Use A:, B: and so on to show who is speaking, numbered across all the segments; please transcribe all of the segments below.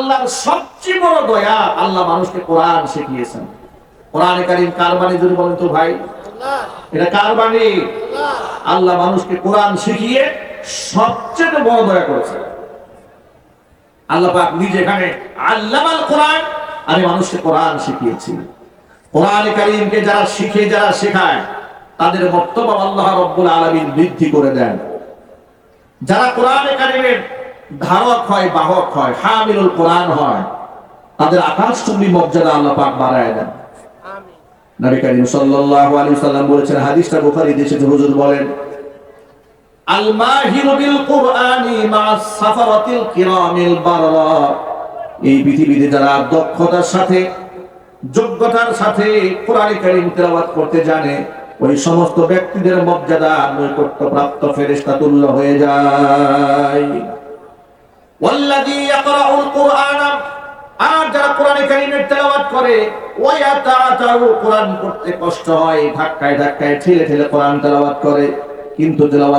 A: আল্লাহর সবচেয়ে বড় দয়া আল্লাহ মানুষকে কোরআন শিখিয়েছেন। কোরআনে কারিম কার বাণী যদি বলেন তো ভাই? এটা কার বাণী? আল্লাহ মানুষকে কোরআন শিখিয়ে সবচেয়ে বড় দয়া করেছে। আল্লাহ পাক নিজে এখানে আল্লামাল কোরআন আমি মানুষকে কোরআন শিখিয়েছি। কোরআন কারিমকে যারা শিখে যারা শেখায় তাদের বক্তব্য আল্লাহ রব্বুল আলমিন বৃদ্ধি করে দেন। যারা কোরআন কারিমের ধারক হয় বাহক হয় হামিলুল কোরআন হয়। তাদের আকাশচুম্বী মর্যাদা আল্লাহ পাক বাড়ায় দেন। নবী করিম সাল্লাল্লাহু আলাইহি সাল্লাম বলেছেন হাদিসটা বুখারী দেশে হুজুর বলেন আল মাহিরু বিল কুরআনি মা সাফারাতিল কিরামিল বাররা। এই পৃথিবীতে যারা দক্ষতার সাথে যোগ্যতার সাথে কোরআন কারীম তেলাওয়াত করতে জানে ওই সমস্ত ব্যক্তিদের মর্যাদা নৈকট্য প্রাপ্ত ফেরেশতা তুল্য হয়ে যায়। কিন্তু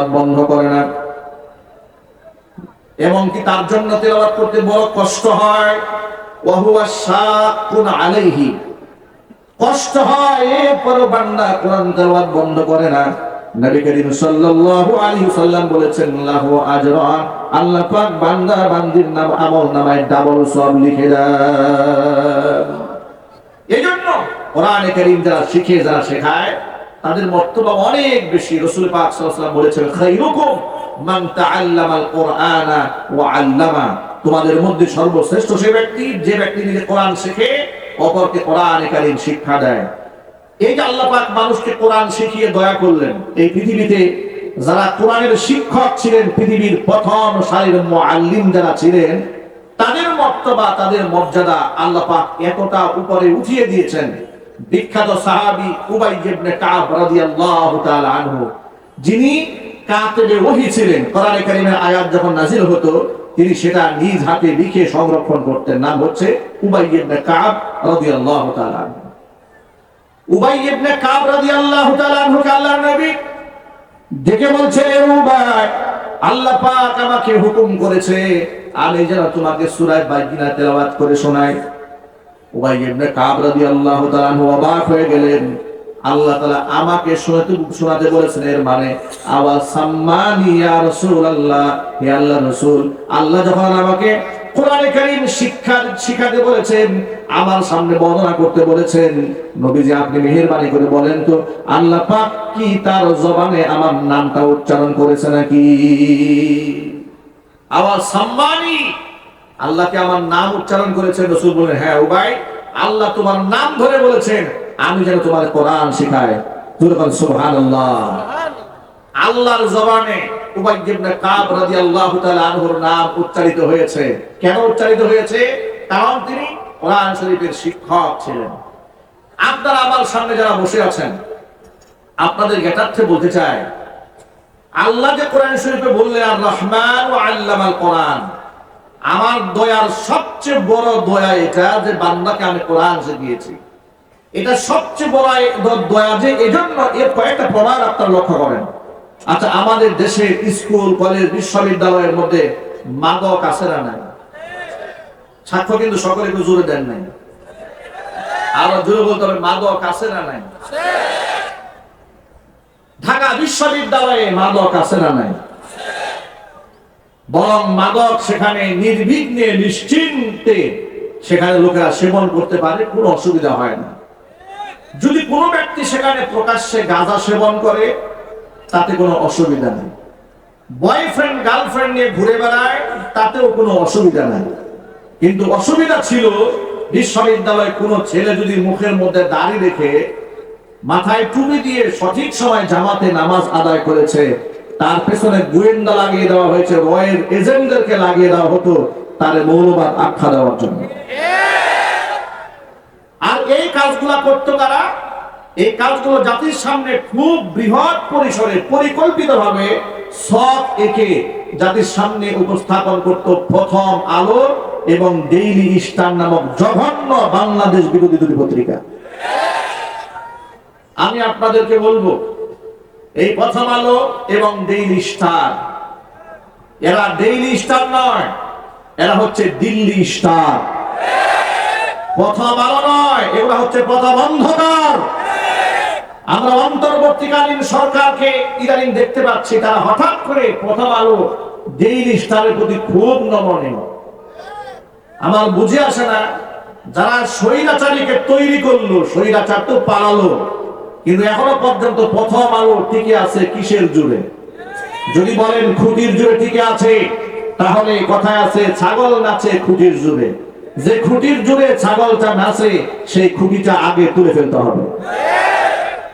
A: বন্ধ করে না। এবং কি তার জন্য তেলাওয়াত করতে বড় কষ্ট হয়। কষ্ট হয়, এরপরও বান্দা কোরআন তেলাওয়াত বন্ধ করে না। নবী করিম সাল্লাল্লাহু আলাইহি সাল্লাম বলেছেন, লাহু আজরা। আল্লাহ পাক বান্দা বান্দির নাম, আমল নামায় ডাবল সব লিখে দেন। এজন্য কোরআনে কারীম যারা শিখে, যারা শেখায়, তাদের মর্তবা অনেক বেশি। রাসূল পাক সাল্লাল্লাহু বলেছেন, খায়রুকুম মান তাআল্লামাল কুরআনা ওয়া আল্লামা। তোমাদের মধ্যে সর্বশ্রেষ্ঠ সে ব্যক্তি, যে ব্যক্তি নিজে কোরআন শেখে, অপরকে কোরআনে কারীম শিক্ষা দেয়। এই যে আল্লাহ পাক মানুষকে কোরআন শিখিয়ে দয়া করলেন, এই পৃথিবীতে যারা কোরআনের শিক্ষক ছিলেন, পৃথিবীর প্রথম সারির মুআল্লিম যারা ছিলেন, তাদের মর্তবা, তাদের মর্যাদা আল্লাহ পাক এতটা উপরে উঠিয়ে দিয়েছেন। বিখ্যাত সাহাবী উবাই ইবনে কাব রাদিয়াল্লাহু তাআলা আনহু, যিনি কাতেবে ওহী ছিলেন। কোরআনে কারীমের আয়াত যখন নাযিল হতো, তিনি সেটা নিজ হাতে লিখে সংরক্ষণ করতেন। নাম হচ্ছে উবাই ইবনে কাব রাদিয়াল্লাহু তাআলা আনহু। উবাই ইবনে কাব রাদিয়াল্লাহু তাআলা আনহুকে আল্লাহর নবী ডেকে বলছে, "এ উবাই, আল্লাহ পাক আমাকে হুকুম করেছে, আমি যেন তোমাকে সূরা বাইকিনা তেলাওয়াত করে শোনাই। উবাই ইবনে কাব রাদিয়াল্লাহু তাআলা আনহু অবাক হয়ে গেলেন। আল্লাহ তাআলা আমাকে শোনাতে শোনাতে বলেছেন, এর মানে আওয়াজ সাম্মানি ইয়া রাসূলুল্লাহ, হে আল্লাহ রাসূল, আল্লাহ যখন আমাকে কোরআনে কারীম শিক্ষা শিখাতে বলেছেন, আমার সামনে বর্ণনা করতে বলেছেন। নবীজি আপনি মেহেরবানি করে বলেন তো, আল্লাহ পাক কি তার জবানে আমার নামটা উচ্চারণ করেছে নাকি? আওয়াজ সাম্মানি আল্লাহকে আমার নাম উচ্চারণ করেছেন রসুল বলেন হ্যাঁ উবাই, আল্লাহ তোমার নাম ধরে বলেছেন, আমি যেন তোমার কোরআন শিখাই। সুবহানাল্লাহ। আল্লাহর জবানে উবাই ইবনে কাব রাদিয়াল্লাহু তাআলা আনহুর নাম উচ্চারিত হয়েছে। কেন উচ্চারিত হয়েছে? কারণ তিনি কোরআন শরীফের শিক্ষক ছিলেন। আপনারা আমার সামনে যারা বসে আছেন, আপনাদের জ্ঞাতার্থে বলতে চাই, আল্লাহ যে কোরআন শরীফে বললেন, আর রহমান ও আল্লামাল কোরআন। আমার দয়ার সবচেয়ে বড় দয়া এটা যে বান্দাকে আমি কোরআন শিখিয়েছি। এটা সবচেয়ে বড় দয়া যে এজন্য এর কয়েকটা প্রমাণ আপনারা লক্ষ্য করেন। আচ্ছা আমাদের দেশে স্কুল, কলেজ, বিশ্ববিদ্যালয়ের মধ্যে মাদক আছে না নাই? সাক্ষ্য কিন্তু সকলে একটু জোরে দেন নাই। আরও জোরে বলতে হবে, মাদক আছে না নাই? ঢাকা বিশ্ববিদ্যালয়ে মাদক আছে না নাই? বরং মাদক সেখানে নির্বিঘ্নে, নিশ্চিন্তে সেখানে লোকেরা সেবন করতে পারে, কোনো অসুবিধা হয় না। যদি কোনো ব্যক্তি সেখানে প্রকাশ্যে গাঁজা সেবন করে তাতে কোনো অসুবিধা নেই। বয়ফ্রেন্ড, গার্লফ্রেন্ড নিয়ে ঘুরে বেড়ায়, তাতেও কোনো অসুবিধা নাই। কিন্তু অসুবিধা ছিল, বিশ্ববিদ্যালয়ে কোনো ছেলে যদি মুখের মধ্যে দাড়ি রেখে মাথায় টুপি দিয়ে সঠিক সময় জামাতে নামাজ আদায় করেছে, তার পেছনে গোয়েন্দা লাগিয়ে দেওয়া হয়েছে, রয়ের এজেন্টদেরকে লাগিয়ে দেওয়া হতো তার মৌলবাদ আখ্যা দেওয়ার জন্য। আর এই কাজগুলা করতো তারা এই কাজগুলো জাতির সামনে খুব বৃহৎ পরিসরে পরিকল্পিত ভাবে সব একে জাতির সামনে উপস্থাপন করত প্রথম আলো এবং ডেইলি স্টার নামক জঘন্য বাংলাদেশ বিরোধী দুটি পত্রিকা। আমি আপনাদেরকে বলব, এই প্রথম আলো এবং ডেইলি স্টার, এরা ডেইলি স্টার নয়, এরা হচ্ছে দিল্লি স্টার। প্রথম আলো নয়, এগুলা হচ্ছে প্রথম অন্ধকার। আমরা অন্তর্বর্তীকালীন সরকারকে ইদানিং দেখতে পাচ্ছি, তারা হঠাৎ করে প্রথম আলো ডেইলি স্টারের প্রতি খুব নমনীয়। আমার বুঝে আসে না, যারা স্বৈরাচারীকে তৈরি করল, স্বৈরাচার তো পালালো, কিন্তু এখনও পর্যন্ত প্রথম আলো টিকে আছে কিসের জুড়ে? যদি বলেন খুঁটির জুড়ে টিকে আছে, তাহলে কথায় আছে ছাগল নাচে খুঁটির জুড়ে। যে খুঁটির জুড়ে ছাগলটা নাচে, সেই খুঁটিটা আগে তুলে ফেলতে হবে।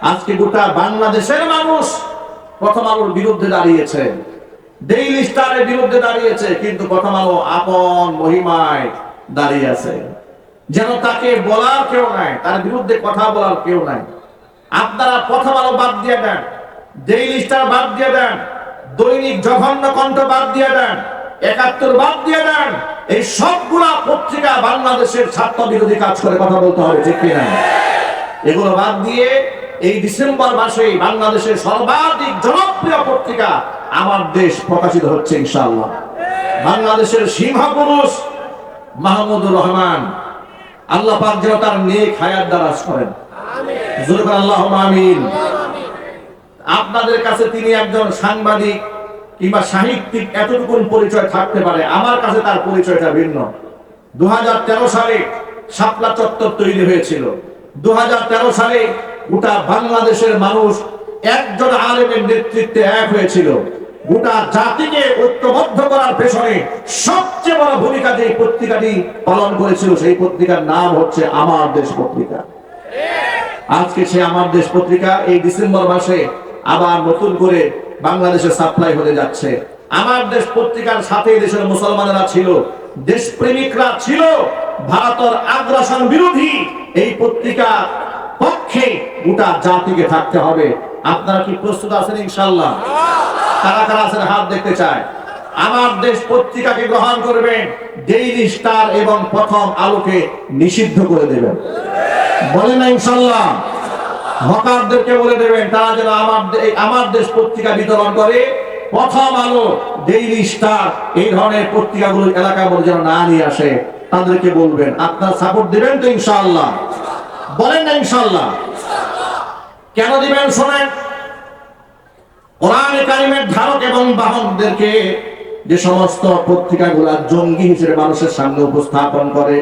A: আজকে গোটা বাংলাদেশের মানুষ প্রথম আলোর বিরুদ্ধে দাঁড়িয়েছে। ডেইলি স্টারের বিরুদ্ধে দাঁড়িয়েছে, কিন্তু প্রথম আলো আপন মহিমায় দাঁড়িয়ে আছে। যেন তাকে বলার কেউ নাই, তার বিরুদ্ধে কথা বলার কেউ নাই। আপনারা প্রথম আলো বাদ দিয়ে দেন ডেইলি স্টার বাদ দিয়ে দেন, দৈনিক জঘন্য কণ্ঠ বাদ দিয়ে দেন, একাত্তর বাদ দিয়ে দেন, এই সবগুলা পত্রিকা বাংলাদেশের ছাত্র বিরোধী কাজ করে কথা বলতে হবে, ঠিক কিনা? এগুলো বাদ দিয়ে এই ডিসেম্বর মাসে বাংলাদেশের সর্বাধিক জনপ্রিয় পত্রিকা আমার দেশ প্রকাশিত হচ্ছে ইনশাআল্লাহ। বাংলাদেশের সিংহ পুরুষ মাহমুদুর রহমান আল্লাহ পাক যেন তার নেক হায়াত দ্বারাজ করেন। আল্লাহ আমিন। আপনাদের কাছে তিনি একজন সাংবাদিক কিংবা সাহিত্যিক এতটুকু পরিচয় থাকতে পারে। আমার কাছে তার পরিচয়টা ভিন্ন। দু হাজার তেরো সালে শাপলা চত্বর তৈরি হয়েছিল। দু হাজার তেরো সালে গোটা বাংলাদেশের মানুষ একজন আলেমের নেতৃত্বে এক হয়েছিল। গোটা জাতিকে ঐক্যবদ্ধ করার পেছনে সবচেয়ে বড় ভূমিকা যে পত্রিকাটি পালন করেছিল, সেই পত্রিকার নাম হচ্ছে আমার দেশ পত্রিকা। আজকে সে আমার দেশ পত্রিকা, এই ডিসেম্বর মাসে আবার নতুন করে বাংলাদেশে সাপ্লাই হতে যাচ্ছে। আমার দেশ পত্রিকার সাথে দেশের মুসলমানেরা ছিল, দেশপ্রেমিকরা ছিল, ভারতের আগ্রাসন বিরোধী এই পত্রিকা পক্ষে গোটা জাতিকে থাকতে হবে। আপনারা কি প্রস্তুত আছেন ইনশাল্লাহ কারা কারা আছেন হাত দেখতে চায়? আমার দেশ পত্রিকাকে গ্রহণ করবেন, ডেইলি স্টার এবং প্রথম আলোকে নিষিদ্ধ করে দেবেন। বলে না ইনশাল্লাহ হকারদেরকে বলে দেবেন, তারা যেন আমার আমার দেশ পত্রিকা বিতরণ করে, প্রথম আলো, ডেইলি স্টার, এই ধরনের পত্রিকাগুলো এলাকা বলে যেন না নিয়ে আসে, তাদেরকে বলবেন। আপনার সাপোর্ট দিবেন তো ইনশাআল্লাহ। বলেন না ইনশাআল্লাহ। কেন দিবেন শোনেন? কোরআনে কারিমের ধারক এবং বাহকদেরকে যে সমস্ত পত্রিকাগুলা জঙ্গি হিসেবে মানুষের সামনে উপস্থাপন করে,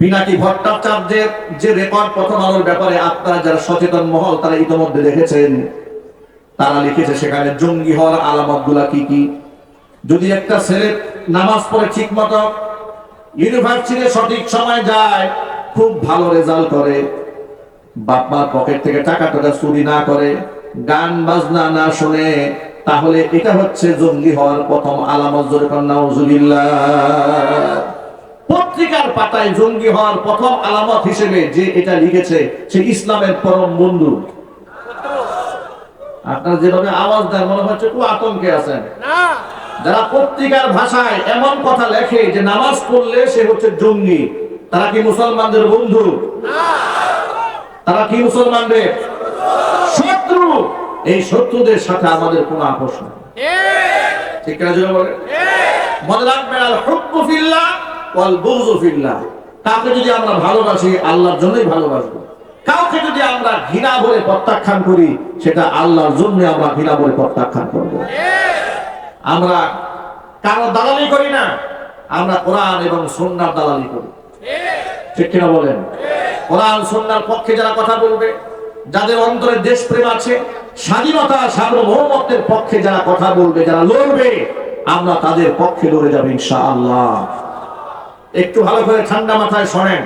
A: পিনাকি ভট্টাচার্যের যে রেকর্ড প্রথম আলোর ব্যাপারে আপনারা যারা সচেতন মহল, তারা ইতিমধ্যে দেখেছেন, তারা লিখেছে সেখানে জঙ্গি হওয়ার আলামতগুলা কি কি? যদি একটা ছেলে নামাজ পড়ে ঠিক মতো ইউনিভার্সিটি সঠিক সময় যায় খুব ভালো রেজাল্ট করে। বাপমার পকেট থেকে টাকা টাকা চুরি না করে গান বাজনা না শুনে তাহলে এটা হচ্ছে জঙ্গি হওয়ার প্রথম আলামত জোরে নাউজুবিল্লাহ। পত্রিকার পাতায় জঙ্গি হওয়ার প্রথম আলামত হিসেবে যে এটা লিখেছে সে ইসলামের পরম বন্ধু। আপনার যেভাবে আওয়াজ দেন মনে হচ্ছে খুব আতঙ্কে আছেন। যারা পত্রিকার ভাষায় এমন কথা লেখে যে নামাজ পড়লে সে হচ্ছে জঙ্গি। তারা কি মুসলমানদের বন্ধু? তারা কি মুসলমানদের? শত্রু। এই শত্রুদের সাথে আমাদের কোনো আপোষ ঠিক কাউকে যদি আমরা ভালোবাসি, আল্লাহর জন্যই ভালোবাসবো। কাউকে যদি আমরা ঘৃণা বলে প্রত্যাখ্যান করি, সেটা আল্লাহর জন্য আমরা ঘৃণা বলে প্রত্যাখ্যান করব। আমরা কারও দালালি করি না, আমরা কোরআন এবং সুন্নাহর দালালি করি। ঠিক কিনা বলেন? কোরআন সুন্নাহর পক্ষে যারা কথা বলবে, যাদের অন্তরে দেশপ্রেম আছে, স্বাধীনতা, সার্বভৌমত্বের পক্ষে যারা কথা বলবে, যারা লড়বে, আমরা তাদের পক্ষে লড়ে যাব ইনশাআল্লাহ। একটু ভালো করে ঠান্ডা মাথায় শোনেন।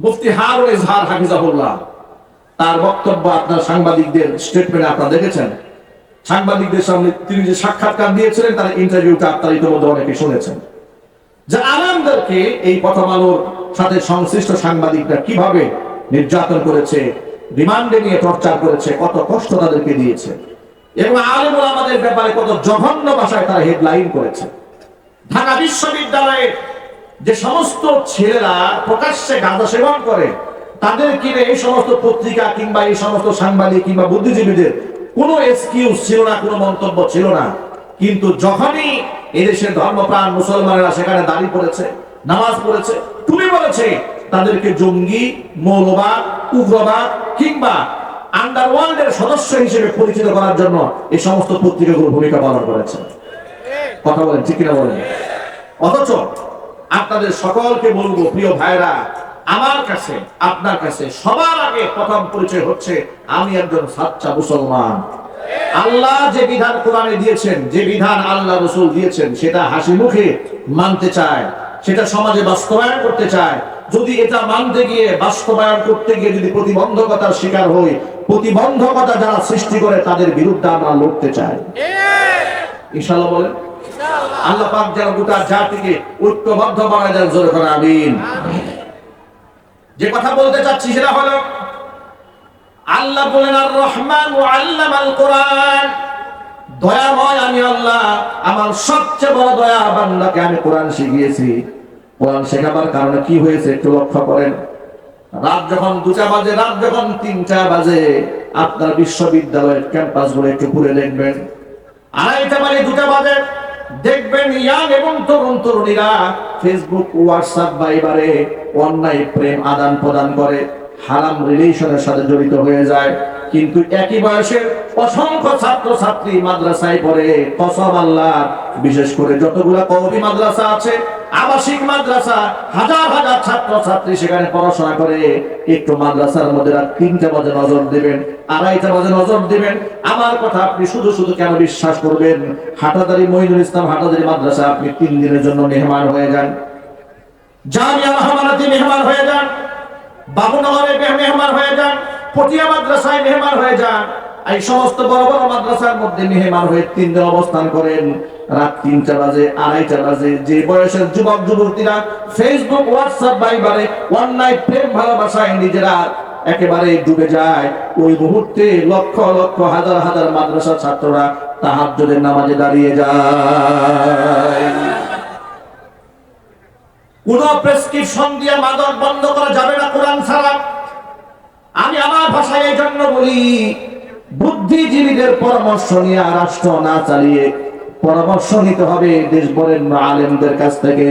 A: মুফতি হারুন ইজহার হাফিজাহুল্লাহ, তার বক্তব্য আপনার সাংবাদিকদের স্টেটমেন্টে আপনারা দেখেছেন। সাংবাদিকদের সামনে তিনি যে সাক্ষাৎকার দিয়েছিলেন, তার ইন্টারভিউটা আপনারা ইতিমধ্যে অনেকে শুনেছেন। যে আলেমদেরকে এই প্রথম আলোর সাথে সংশ্লিষ্ট সাংবাদিকরা কীভাবে নির্যাতন করেছে, রিমান্ডে নিয়ে টর্চার করেছে, কত কষ্ট তাদেরকে দিয়েছে। এবং আলেমুল আমাদের ব্যাপারে কত জঘন্য ভাষায় তারা হেডলাইন করেছে। ঢাকা বিশ্ববিদ্যালয়ের যে সমস্ত ছেলেরা প্রকাশ্যে গাঁজা সেবন করে, তাদের কিনে এই সমস্ত পত্রিকা কিংবা এই সমস্ত সাংবাদিক কিংবা বুদ্ধিজীবীদের কোনো এক্সকিউজ ছিল না, কোনো মন্তব্য ছিল না। কিন্তু যখনই এদেশের ধর্মপ্রাণ মুসলমানেরা সেখানে দাঁড়িয়ে পড়েছে নামাজ পড়েছে। তুমি বলেছে, তাদেরকে জঙ্গি, মৌলবাদ, উগ্রবাদ কিংবা সদস্য হিসেবে পরিচিত করার জন্য এই সমস্ত পত্রিকাগুলো ভূমিকা পালন করেছে। কথা বলেন, ঠিক বলেন? অথচ আপনাদের সকলকে বলব, প্রিয় ভাইরা আমার কাছে আপনার কাছে সবার আগে প্রথম পরিচয় হচ্ছে আমি একজন সাচ্চা মুসলমান। আল্লাহ যে বিধান কোরআনে দিয়েছেন যে বিধান আল্লাহ রসুল দিয়েছেন সেটা হাসি মুখে মানতে চায় সেটা সমাজে বাস্তবায়ন করতে চায়। যদি এটা মানতে গিয়ে বাস্তবায়ন করতে গিয়ে যদি প্রতিবন্ধকতার শিকার হই প্রতিবন্ধকতা যারা সৃষ্টি করে তাদের বিরুদ্ধে আমরা লড়তে চাই। ইনশাল্লাহ বলেন? আল্লাহ পাক যেন গোটা জাতিকে ঐক্যবদ্ধ বানায় দেন জোরে করে আমিন। যে কথা বলতে চাচ্ছি সেটা হলো, আল্লাহ বলেন আর রহমান ও আল্লাহ আল কোরআন দয়াময় আমি আল্লাহ, আমার সবচেয়ে বড় দয়া বান্দাকে আমি কোরআন শিখিয়েছি। কোরআন শেখাবার কারণে কি হয়েছে একটু লক্ষ্য করেন। রাত যখন দুটা বাজে, রাত যখন তিনটা বাজে, আপনার বিশ্ববিদ্যালয়ের ক্যাম্পাসগুলো একটু ঘুরে দেখবেন। আড়াইটা বাজে, দুটা বাজে দেখবেন ইয়াং এবং তরুণ তরুণীরা ফেসবুক হোয়াটসঅ্যাপ বাইবারে অন্যায়, প্রেম, আদান প্রদান করে, হারাম রিলেশনের সাথে জড়িত হয়ে যায়। কিন্তু একই বয়সের অসংখ্য ছাত্র ছাত্রী মাদ্রাসায় পড়ে, কসম আল্লাহ, বিশেষ করে যতগুলা কওমি মাদ্রাসা আছে আবাসিক মাদ্রাসা, হাজার হাজার ছাত্র ছাত্রী সেখানে পড়াশোনা করে। একটু মাদ্রাসার মধ্যে রাত তিনটা বাজে নজর দিবেন, আড়াইটা বাজে নজর দিবেন। আমার কথা আপনি শুধু শুধু কেন বিশ্বাস করবেন? হাটাদারি মহিনুল ইসলাম হাটাদারি মাদ্রাসা, আপনি তিন দিনের জন্য মেহমান হয়ে যান। জামিয়া রহমানাতে মেহমান হয়ে যান। বাবুনগরে মেহমান হয়ে যান। পটিয়া মাদ্রাসায় মেহমান হয়ে যান। এই সমস্ত বড় বড় মাদ্রাসার মধ্যে মেহমান হয়ে তিন দিন অবস্থান করেন। রাত তিনটা বাজে, আড়াইটা বাজে। যে বয়সের যুবক, যুবতীরা ফেসবুক হোয়াটসঅ্যাপ বাইবারে প্রেম, ভালোবাসায় নিজেরা একেবারে ডুবে যায়। ওই মুহূর্তে লক্ষ লক্ষ, হাজার হাজার মাদ্রাসা ছাত্ররা নামাজে দাঁড়িয়ে যায়। কোন প্রেসক্রিপশন দিয়ে মাদক বন্ধ করা যাবে না কোরআন ছাড়া। আমি আমার ভাষায় এই জন্য বলি, বুদ্ধিজীবীদের পরামর্শ নিয়ে রাষ্ট্র না চালিয়ে পরামর্শ নিতে হবে দেশ বরেণ্য আলেমদের কাছ থেকে।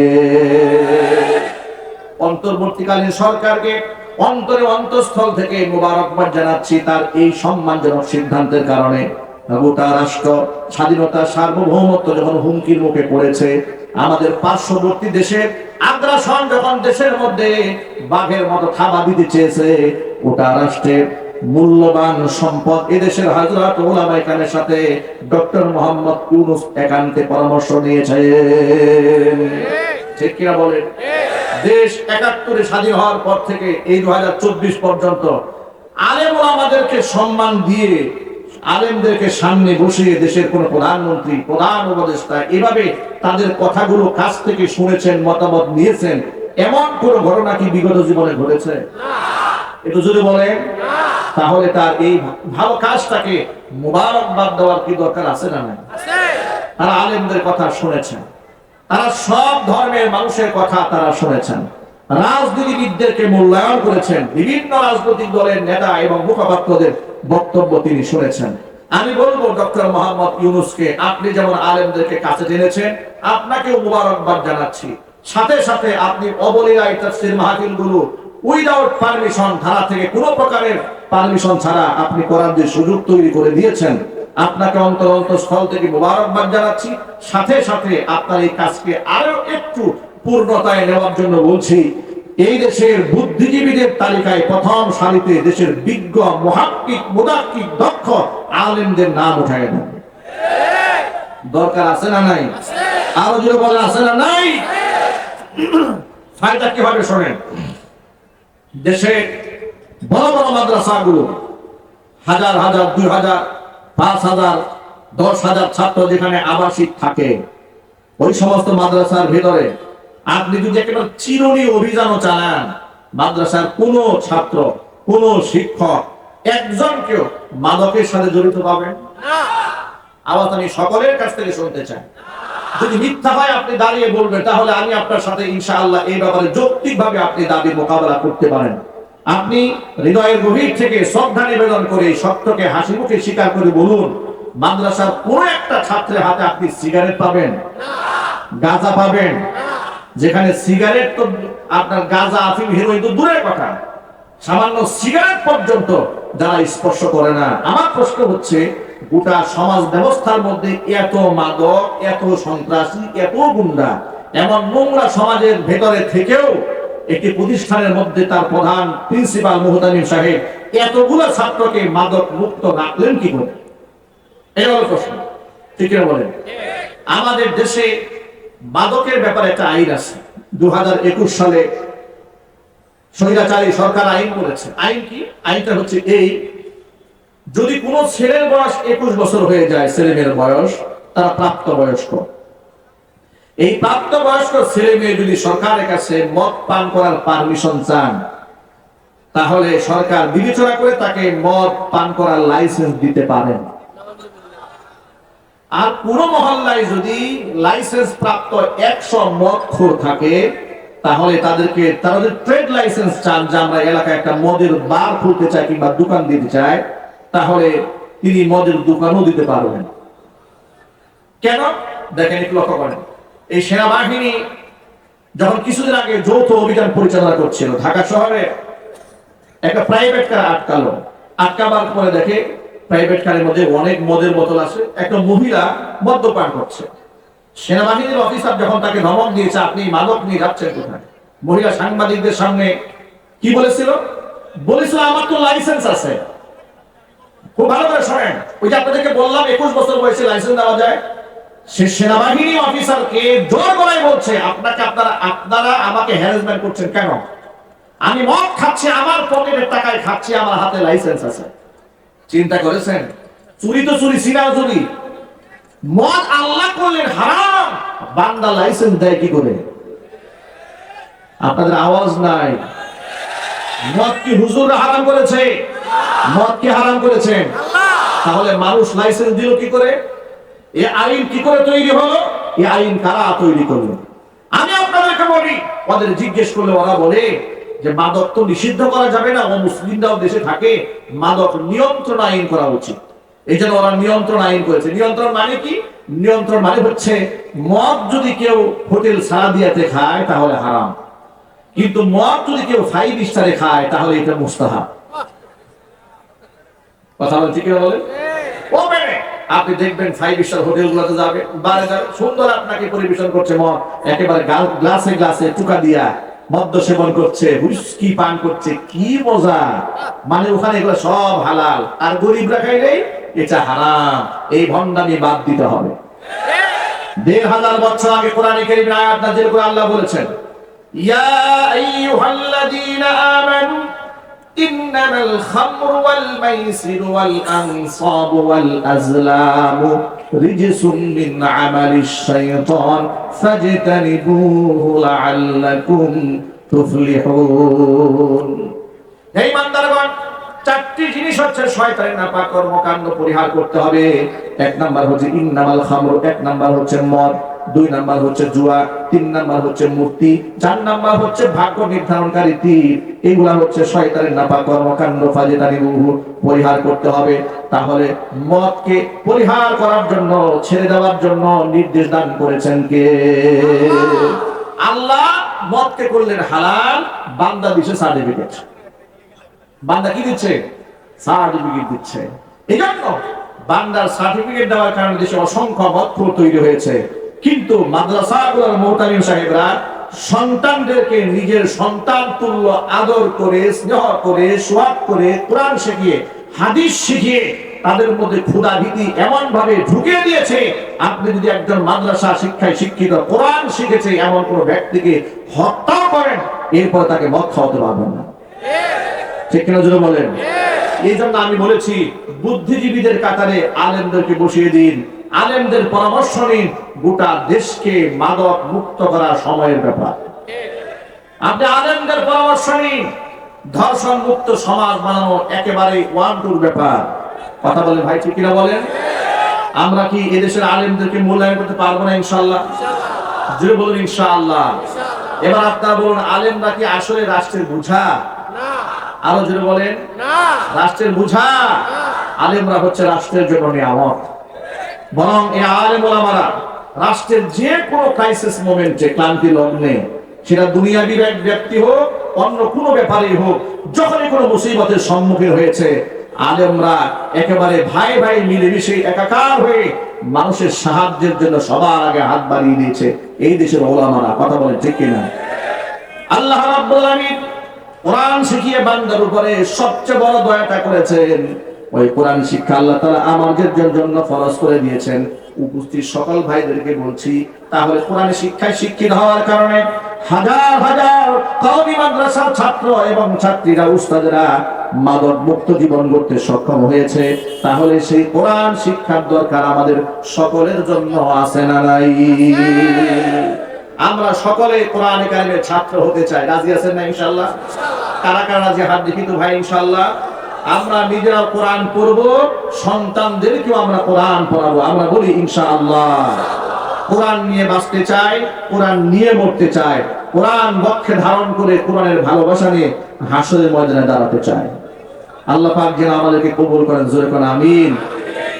A: অন্তর্বর্তীকালীন সরকারকে অন্তরে অন্তঃস্থল থেকে মুবারকবাদ জানাচ্ছি, তার এই সম্মানজনক সিদ্ধান্তের কারণে। গোটা রাষ্ট্র স্বাধীনতা সার্বভৌমত্ব যখন হুমকির মুখে পড়েছে, আমাদের পার্শ্ববর্তী দেশের আগ্রাসন যখন দেশের মধ্যে বাঘের মতো থাবা দিতে চেয়েছে, গোটা রাষ্ট্রের মূল্যবান সম্পদ। এদেশের হাজরাত ওলামাই খানের সাথে ডক্টর মোহাম্মদ ইউনুস একান্তে পরামর্শ নিয়েছে ঠিক কিনা বলেন? দেশ একাত্তরে স্বাধীন হওয়ার পর থেকে এই দু পর্যন্ত আলেম আমাদেরকে সম্মান দিয়ে, আলেমদেরকে সামনে বসিয়ে দেশের কোন প্রধানমন্ত্রী, প্রধান উপদেষ্টা এভাবে তাদের কথাগুলো কাছ থেকে শুনেছেন, মতামত নিয়েছেন। এমন কোন ঘটনা কি বিগত জীবনে ঘটেছে? একটু যদি বলেন। তাহলে তার এই ভালো কাজটাকে মুবারকবাদ দেওয়ার কি দরকার আছে না নাই? তারা আলেমদের কথা শুনেছেন। তারা সব ধর্মের মানুষের কথা তারা শুনেছেন। রাজনীতিবিদদেরকে মূল্যায়ন করেছেন। বিভিন্ন রাজনৈতিক দলের নেতা এবং মুখপাত্রদের বক্তব্য তিনি শুনেছেন। আমি বলব ডক্টর মোহাম্মদ ইউনুসকে আপনি যেমন আলেমদেরকে কাছে টেনেছেন আপনাকেও মুবারকবাদ জানাচ্ছি। সাথে সাথে আপনি অবলীলায় তাফসীর মাহফিলগুলো উইদাউট পারমিশন ধারা থেকে কোনো প্রকারের পারমিশন ছাড়া আপনি করার যে সুযোগ তৈরি করে দিয়েছেন, আপনাকে অন্তর অন্তঃস্থল থেকে মোবারকবাদ জানাচ্ছি। সাথে সাথে আপনার এই কাজকে আরও একটু পূর্ণতায় নেওয়ার জন্য বলছি, এই দেশের বুদ্ধিজীবীদের তালিকায় প্রথম সারিতে দেশের বিজ্ঞ, মহাক্কিক, মুদাক্কিক, দক্ষ আলেমদের নাম উঠায় দেন দরকার আছে না নাই? আরও জোরে বলে আছে না নাই? ফায়দা কীভাবে শোনেন? দেশে বড় বড় মাদ্রাসাগুলো, হাজার হাজার, দুই হাজার, পাঁচ হাজার, দশ হাজার ছাত্র যেখানে আবাসিক থাকে, ওই সমস্ত মাদ্রাসার ভিতরে আপনি যদি একেবারে চিরুনি অভিযানও চালান, মাদ্রাসার কোন ছাত্র, কোন শিক্ষক একজনকেও মাদকের সাথে জড়িত পাবেন আওয়াজ আমি সকলের কাছ থেকে শুনতে চাই। যদি মিথ্যা হয় আপনি দাঁড়িয়ে বলবেন, তাহলে আমি আপনার সাথে ইনশাআল্লাহ এই ব্যাপারে যৌক্তিক ভাবে আপনি দাবি মোকাবেলা করতে পারেন। আপনি হৃদয়ের গভীর থেকে শ্রদ্ধা নিবেদন করে এই সত্যকে হাসি মুখে স্বীকার করে বলুন, মাদ্রাসার কোন একটা ছাত্রের হাতে আপনি সিগারেট পাবেন? গাঁজা পাবেন? যেখানে সিগারেট তো আপনার গাঁজা, আফিম, হিরোইন তো দূরের কথা। সামান্য সিগারেট পর্যন্ত যারা স্পর্শ করে না। আমার প্রশ্ন হচ্ছে গোটা সমাজ ব্যবস্থার মধ্যে এত মাদক, এত সন্ত্রাসী, এত গুন্ডা। এমন নোংরা সমাজের ভেতরে থেকেও একটি প্রতিষ্ঠানের মধ্যে তার প্রধান প্রিন্সিপাল মুহতামিম সাহেব এতগুলো ছাত্রকে মাদক মুক্ত রাখলেন কি করে? হলো প্রশ্ন। ঠিক বলেন? আমাদের দেশে মাদকের ব্যাপারে একটা আইন আছে। দু সালে স্বৈরাচারী সরকার আইন করেছে। আইন কি? আইনটা হচ্ছে এই যদি কোনো ছেলের বয়স একুশ বছর হয়ে যায়, ছেলে মেয়ের বয়স, তারা প্রাপ্ত বয়স্ক। এই প্রাপ্ত বয়স্ক ছেলে মেয়ে যদি সরকারের কাছে মদ পান করার পারমিশন চান, তাহলে সরকার বিবেচনা করে তাকে মদ পান করার লাইসেন্স দিতে পারেন। আর পুরো মহল্লায় যদি লাইসেন্স প্রাপ্ত একশো মদ খোর থাকে, তাহলে তাদেরকে তাদের ট্রেড লাইসেন্স চান, যে আমরা এলাকায় একটা মদের বার খুলতে চাই কিংবা দোকান দিতে চাই তাহলে তিনি মদের দোকানও দিতে পারবেন কেন? দেখেন একটু লক্ষ্য করেন। এই সেনাবাহিনী যখন কিছুদিন আগে যৌথ অভিযান পরিচালনা করছিল, ঢাকা শহরে একটা প্রাইভেট কার আটকালো। আটকাবার পরে দেখে প্রাইভেট কারের মধ্যে অনেক মদের বোতল আছে। একটা মহিলা মদ্যপান করছে। সেনাবাহিনীর অফিসার যখন তাকে ধমক দিয়েছে, আপনি মাদক নিয়ে যাচ্ছেন কোথায়? মহিলা সাংবাদিকদের সামনে কি বলেছিল? বলেছিল, আমার তো লাইসেন্স আছে। খুব ভালো করে শোনেন। ওই যে আপনাদেরকে বললাম, একুশ বছর বয়সে লাইসেন্স দেওয়া যায়। সে সেনাবাহিনী অফিসারকে জোর গলায় বলছে, আপনাকে আপনারা আপনারা আমাকে হ্যারাসমেন্ট করছেন কেন? আমি মদ খাচ্ছি, আমার পকেটের টাকায় খাচ্ছি, আমার হাতে লাইসেন্স আছে। চিন্তা করেছেন? চুরি তো চুরি সিনাও চুরি। মদ আল্লাহ করলেন হারাম। বান্দা লাইসেন্স দেয় কি করে? আপনাদের আওয়াজ নাই। মদ কি হুজুর হারাম করেছে? মদ কি হারাম করেছেন। তাহলে মানুষ লাইসেন্স দিল কি করে? এ আইন কি করে তৈরি হলো? এই আইন কারা তৈরি করল? আমি আপনাদেরকে বলি ওদের জিজ্ঞেস করলে ওরা বলে যে মাদক তো নিষিদ্ধ করা যাবে না ও মুসলিমরাও দেশে থাকে মাদক নিয়ন্ত্রণ আইন করা উচিত। এই জন্য ওরা নিয়ন্ত্রণ আইন করেছে। নিয়ন্ত্রণ মানে কি? নিয়ন্ত্রণ মানে হচ্ছে মদ যদি কেউ হোটেল সারা দিয়াতে খায় তাহলে হারাম। কিন্তু মদ যদি কেউ ফাইভ স্টারে খায় তাহলে এটা মুস্তাহাব। কথা বলছি ঠিক বলে ও মেনে আপনি দেখবেন ফাইভ স্টার হোটেল গুলোতে যাবে বারে যাবে সুন্দর আপনাকে পরিবেশন করছে মদ একেবারে গাল- গ্লাসে গ্লাসে টুকা দিয়া মদ্য সেবন করছে হুইস্কি পান করছে কি মজা। মানে ওখানে এগুলো সব হালাল আর গরিবরা খাইলেই এটা হারাম এই ভণ্ডামি বাদ দিতে হবে। দেড় হাজার বছর আগে কোরআনে কারীমের আয়াত নাযিল করে আল্লাহ বলেছেন ইয়া আইয়ুহাল্লাযীনা আমানু ইন্নামাল খামরু ওয়াল মাইসিরু ওয়াল আনসাবু ওয়াল আজলামু রিজসুম মিন আমালিশ শাইতান ফাজতানিবুহু লাআল্লাকুম তুফলিহুন। হে ইমানদারগণ, চারটি জিনিস হচ্ছে শয়তানের নাপাক কর্মকাণ্ড পরিহার করতে হবে। এক নাম্বার হচ্ছে ইন্নামাল খামর, এক নাম্বার হচ্ছে মদ। দুই নাম্বার হচ্ছে জুয়া তিন নাম্বার হচ্ছে মূর্তি, চার নাম্বার হচ্ছে ভাগ্য নির্ধারণকারী তীর। এগুলা হচ্ছে শয়তানের নাপাক কর্মকাণ্ড ফাজেতানি পরিহার করতে হবে। তাহলে মদকে পরিহার করার জন্য, ছেড়ে দেওয়ার জন্য নির্দেশ দান করেছেন কে? আল্লাহ মদকে করলেন হালাল, বান্দা দিছে সার্টিফিকেট। বান্দা কি দিচ্ছে? সার্টিফিকেট দিচ্ছে। এই জন্য বান্দার সার্টিফিকেট দেওয়ার কারণে দেশে অসংখ্য মত তৈরি হয়েছে। কিন্তু মাদ্রাসাগুলোর মোহতামিম সাহেবরা সন্তানদেরকে নিজের সন্তান তুল্য আদর করে, স্নেহ করে, সোয়াব করে কোরআন শিখিয়ে, হাদিস শিখিয়ে তাদের মধ্যে ক্ষুদা ভীতি এমন ভাবে ঢুকিয়ে দিয়েছে, আপনি যদি একজন মাদ্রাসা শিক্ষায় শিক্ষিত, কোরআন শিখেছে এমন কোন ব্যক্তিকে হত্যা করেন, এরপর তাকে মদ খাওয়াতে পারবেন না। ঠিক কিনা জন্য বলেন? এই জন্য আমি বলেছি, বুদ্ধিজীবীদের কাতারে আলেমদেরকে বসিয়ে দিন। আলেমদের পরামর্শ নিন গোটা দেশকে মাদক মুক্ত করার সময়ের ব্যাপার। আপনি আলেমদের পরামর্শ নিন ধর্ষণ মুক্ত সমাজ বানানো একেবারে ওয়ান টুর ব্যাপার। কথা বলেন ভাই ঠিক কিনা বলেন? আমরা কি এদেশের আলেমদেরকে মূল্যায়ন করতে পারব না ইনশাল্লাহ জুড়ে বলুন ইনশাআল্লাহ। এবার আপনারা বলুন আলেমরা কি আসলে রাষ্ট্রের বুঝা? আরও জোরে বলেন। রাষ্ট্রের বুঝা? আলেমরা হচ্ছে রাষ্ট্রের জন্য নিয়ামত। বরং এই আলেম ওলামারা রাষ্ট্রের যে কোনো ক্রাইসিস মোমেন্টে ক্লান্তি লগ্নে সেটা দুনিয়াবি ব্যক্তি হোক, অন্য কোনো ব্যাপারেই হোক, যখনই কোনো মুসিবতের সম্মুখীন হয়েছে, আলেমরা একেবারে ভাই ভাই মিলেমিশে একাকার হয়ে মানুষের সাহায্যের জন্য সবার আগে হাত বাড়িয়ে দিয়েছে। এই দেশের ওলামারা কথা বলে ঠিক কিনা? আল্লাহ রাব্বুল আলামিন কোরআন শিখিয়ে বান্দার উপরে সবচেয়ে বড় দয়াটা করেছেন। ওই কোরআন শিক্ষা আল্লাহ তাআলা আমাদের জন্য ফরজ করে দিয়েছেন। উপস্থিত সকল ভাইদেরকে বলছি, তাহলে কোরআন শিক্ষায় শিক্ষিত হওয়ার কারণে হাজার হাজার কওমি মাদ্রাসার ছাত্র এবং ছাত্রীরা, উস্তাদেরা মাদক মুক্ত জীবন গড়তে সক্ষম হয়েছে। তাহলে সেই কোরআন শিক্ষার দরকার আমাদের সকলের জন্য আছে না নাই? আমরা সকলে কোরআন কারিমের ছাত্র হতে চাই। রাজি আছেন না ইনশাল্লাহ কারা কারা রাজি? হাত দেখি ভাই ইনশাল্লাহ আমরা নিজেরা কোরআন পড়ব, সন্তানদেরকেও আমরা কোরআন পড়াবো। আমরা বলি, ইনশাআল্লাহ। কোরআন নিয়ে বাঁচতে চাই, কোরআন নিয়ে মরতে চাই। কোরআন বক্ষে ধারণ করে কোরআনের ভালোবাসা নিয়ে হাসরের ময়দানে দাঁড়াতে চাই। আল্লাহ পাক যেন আমাদেরকে কবুল করেন, জোরে করেন, আমিন।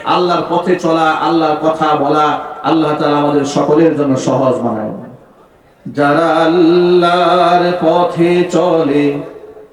A: আল্লাহর পথে চলা, আল্লাহর কথা বলা, আল্লাহ তাআলা আমাদের সকলের জন্য সহজ বানায়। যারা আল্লাহর পথে চলে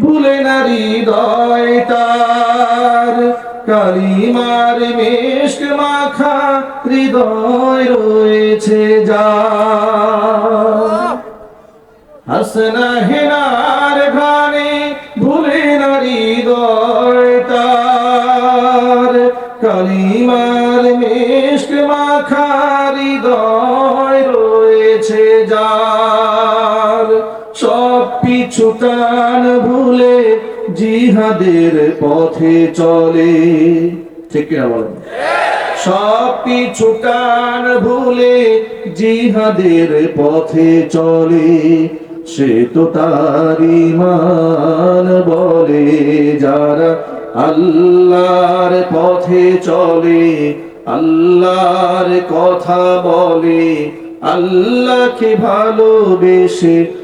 A: ভুলে না হৃদয় তার। কালিমার মেশক মাখা হৃদয় রয়েছে যা হাসনা হেলার গানে ভুলে না হৃদয় তার। কালিমার মেশক মাখা হৃদয় রয়েছে সব টান ভুলে জিহাদের পথে চলে। ঠিক কিনা বলেন? সব পিছু টান ভুলে জিহাদের পথে চলে। সে তো তার ইমান বলে, যারা আল্লাহর পথে চলে, আল্লাহর কথা বলে, আল্লাহকে ভালোবেসে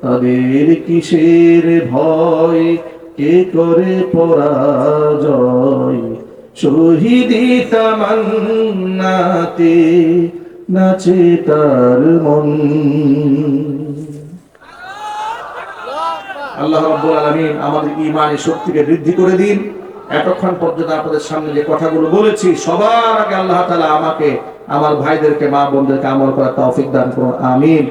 A: তাদের কিসের ভয়? কে করে পরাজয়? শহীদি তামান্নাতে নাচে তার মন। আল্লাহ রাব্বুল আলামিন আমাদের ইমানের শক্তিকে বৃদ্ধি করে দিন। এতক্ষণ পর্যন্ত আপনাদের সামনে যে কথাগুলো বলেছি, সবার আগে আল্লাহ তাআলা আমাকে, আমার ভাইদেরকে মা বোনদেরকে আমল করার তৌফিক দান করুন। আমিন।